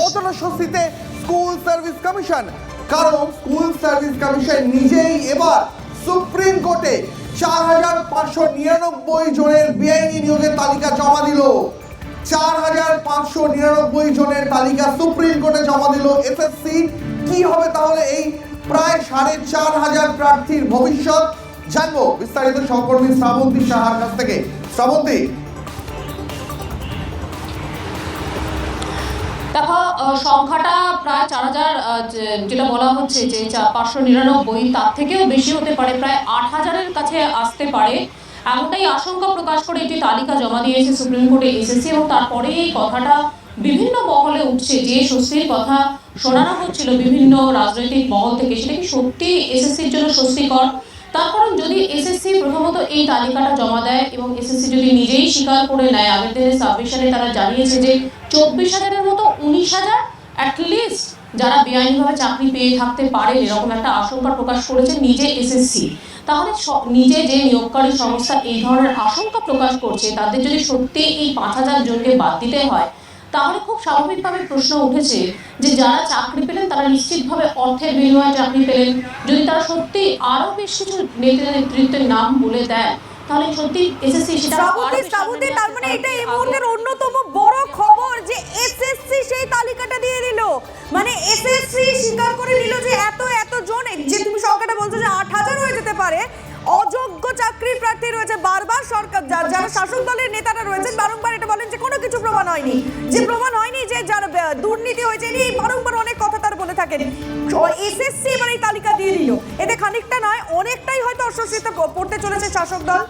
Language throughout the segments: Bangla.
কতটা স্বস্তিতে স্কুল সার্ভিস কমিশন? কারণ স্কুল সার্ভিস কমিশন নিজেই এবার সুপ্রিম কোর্টে চার হাজার পাঁচশো নিরানব্বই জনের বেআইনি নিয়োগের তালিকা জমা দিল। চার হাজার পাঁচশো নিরানব্বই জনের তালিকা সুপ্রিম কোর্টে জমা দিল এসএসসি কি হবে তাহলে এই প্রায় সাড়ে চার হাজার প্রার্থীর ভবিষ্যৎ? জানব বিস্তারিত সহকর্মী শ্রাবন্তী সাহার কাছ থেকে। শ্রাবন্তী দেখো সংখ্যাটা প্রায় চার হাজার যেটা বলা হচ্ছে যে পাঁচশো নিরানব্বই, তার থেকেও বেশি হতে পারে, প্রায় আট হাজারের কাছে আসতে পারে। এমনটাই আশঙ্কা প্রকাশ করে একটি তালিকা জমা দিয়েছে সুপ্রিম কোর্টে এসেছে এবং তারপরে এই কথাটা বিভিন্ন মহলে উঠছে যে স্বস্তির কথা শোনানো হচ্ছিল বিভিন্ন রাজনৈতিক মহল থেকে। সেটা কি সত্যি এসএসসির জন্য স্বস্তিকর? তার কারণ যদি এসএসসি প্রথমত এই তালিকাটা জমা দেয় এবং এসএসসি যদি নিজেই স্বীকার করে নেয়, আগের দিনের সাবমিশনে তারা জানিয়েছে যে চব্বিশ হাজারের মতো উনিশ হাজার অ্যাটলিস্ট যারা বেআইনিভাবে চাকরি পেয়ে থাকতে পারে এরকম একটা আশঙ্কা প্রকাশ করেছে নিজে এসএসসি তাহলে নিজে যে নিয়োগকারী সংস্থা এই ধরনের আশঙ্কা প্রকাশ করছে, তাদের যদি সত্যি এই পাঁচ হাজার জনকে বাদ দিতে হয় তাহলে খুব স্বাভাবিকভাবে প্রশ্ন উঠেছে যে যারা চাকরি পেলেন তারা নিশ্চিতভাবে অর্থের বিনিময়ে চাকরি পেলেন। যদি তারা সত্যি আরও বেশ কিছু নেতা নেতৃত্বের নাম বলে দেয় তাহলে সত্যি এসএসসি সেটা তার মানে এটা এই মুহূর্তের অন্যতম বড় খবর যে এসএসসি সেই তালিকাটা দিয়ে দিল। মানে এসএসসি স্বীকার করে নিল যে এত এত জন যে তুমি সংখ্যাটা বলছো যে আট হাজার হয়ে যেতে পারে। অযোগ্য চাকরির প্রার্থী রয়েছে বারবার সরকার যারা শাসক দলের হয়েছে এই বারংবার অনেক কথা তার বলে থাকেন। এসএসসি এবার এই তালিকা দিয়ে দিল। এতে খানিকটা নয়, অনেকটাই হয়তো অস্বস্তিতে পড়তে চলেছে শাসক দল।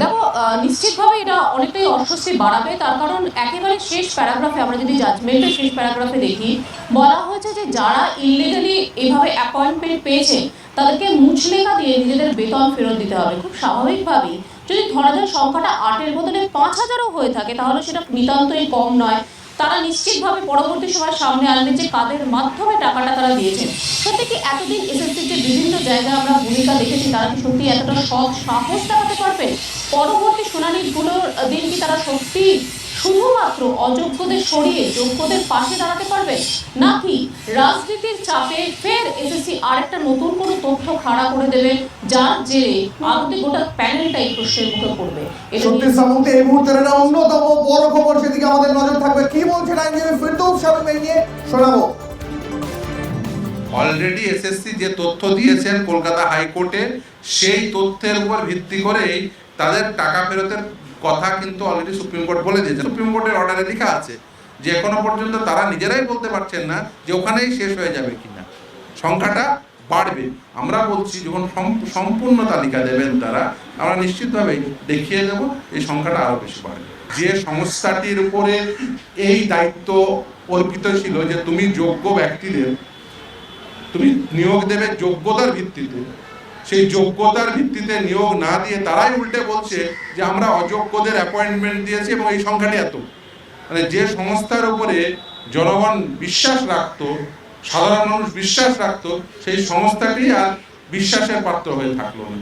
দেখো নিশ্চিতভাবে এটা অনেকটাই অস্বস্তি বাড়াবে। তার কারণ একেবারে শেষ প্যারাগ্রাফে আমরা যদি জাজমেন্টের শেষ প্যারাগ্রাফে দেখি, বলা হয়েছে যে যারা ইলিগালি এভাবে অ্যাপয়েন্টমেন্ট পেয়েছে তাদেরকে মুচলেখা দিয়ে নিজেদের বেতন ফেরত দিতে হবে। খুব স্বাভাবিকভাবেই। যদি ধরা যায় সংখ্যাটা আটের বদলে পাঁচ হাজারও হয়ে থাকে, তাহলে সেটা নিতান্তই কম নয়। তারা নিশ্চিতভাবে পরবর্তী সময় সামনে আনবে যে কাদের মাধ্যমে টাকাটা তারা দিয়েছেন। সত্যি কি এতদিন যে বিভিন্ন জায়গায় আমরা ভূমিকা দেখেছি, তারা কি সত্যি এতটা সৎ সাহস দেখাতে পারবে? পরবর্তী শুনানিগুলোর দিন কি তারা সত্যি শুধুমাত্র অযোগ্যদের সরিয়ে যোগ্যদের পাশে দাঁড়াতে পারবে? নাকি রাজনীতির চাপে ফের এসএসসি আরেকটা নতুন কোনো তথ্য খাড়া করে দেবে যার জেরে আদতে গোটা প্যানেলটাই প্রশ্নের মুখে পড়বে? সত্যি শ্রাবন্তী এই মুহূর্তের এটা অন্যতম বড় খবর সেদিকে আমাদের নজর থাকবে। কি বলছেন আইনজীবী ফিরদৌস শামীম এই নিয়ে? শোনাবো। অলরেডি এসএসসি যে তথ্য দিয়েছেন কলকাতা হাইকোর্টে সেই তথ্যের উপর ভিত্তি করেই তাদের টাকা ফেরতের কথা কিন্তু অলরেডি সুপ্রিম কোর্ট বলে দিয়েছে। সুপ্রিম কোর্টের অর্ডারে লেখা আছে যে, এখনও পর্যন্ত তারা নিজেরাই বলতে পারছেন না যে, ওখানেই শেষ হয়ে যাবে কিনা। সংখ্যাটা বাড়বে। আমরা বলছি, যখন সম্পূর্ণ তালিকা দেবেন তারা, আমরা নিশ্চিতভাবেই দেখিয়ে দেব, এই সংখ্যাটা আরও বেশি বাড়বে। যে সংস্থাটির উপরে এই দায়িত্ব অর্পিত ছিল যে, তুমি যোগ্য ব্যক্তিদের, তুমি নিয়োগ দেবে যোগ্যতার ভিত্তিতে সেই যোগ্যতার ভিত্তিতে নিয়োগ না দিয়ে তারাই উল্টে বলছে যে আমরা অযোগ্যদের অ্যাপয়েন্টমেন্ট দিয়েছি এবং এই সংখ্যাটি এত। মানে যে সংস্থার উপরে জনগণ বিশ্বাস রাখত, সাধারণ মানুষ বিশ্বাস রাখত, সেই সংস্থাটি আর বিশ্বাসের পাত্র হয়ে থাকল না।